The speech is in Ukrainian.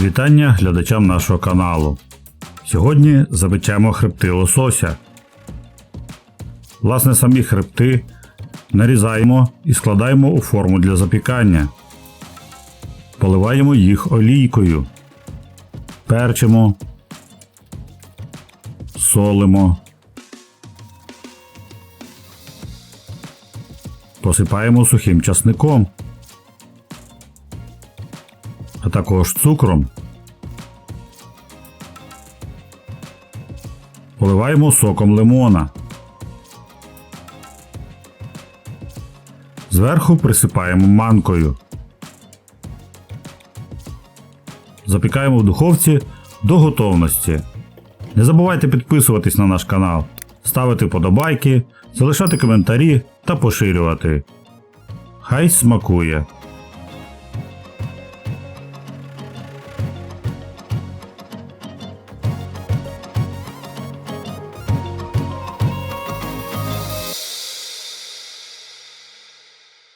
Вітання глядачам нашого каналу. Сьогодні запечемо хребти лосося. Власне, самі хребти нарізаємо і складаємо у форму для запікання. Поливаємо їх олійкою. Перчимо. Солимо. Посипаємо сухим часником. А також цукром. Поливаємо соком лимона. Зверху присипаємо манкою. Запікаємо в духовці до готовності. Не забувайте підписуватись на наш канал, ставити вподобайки, залишати коментарі та поширювати. Хай смакує!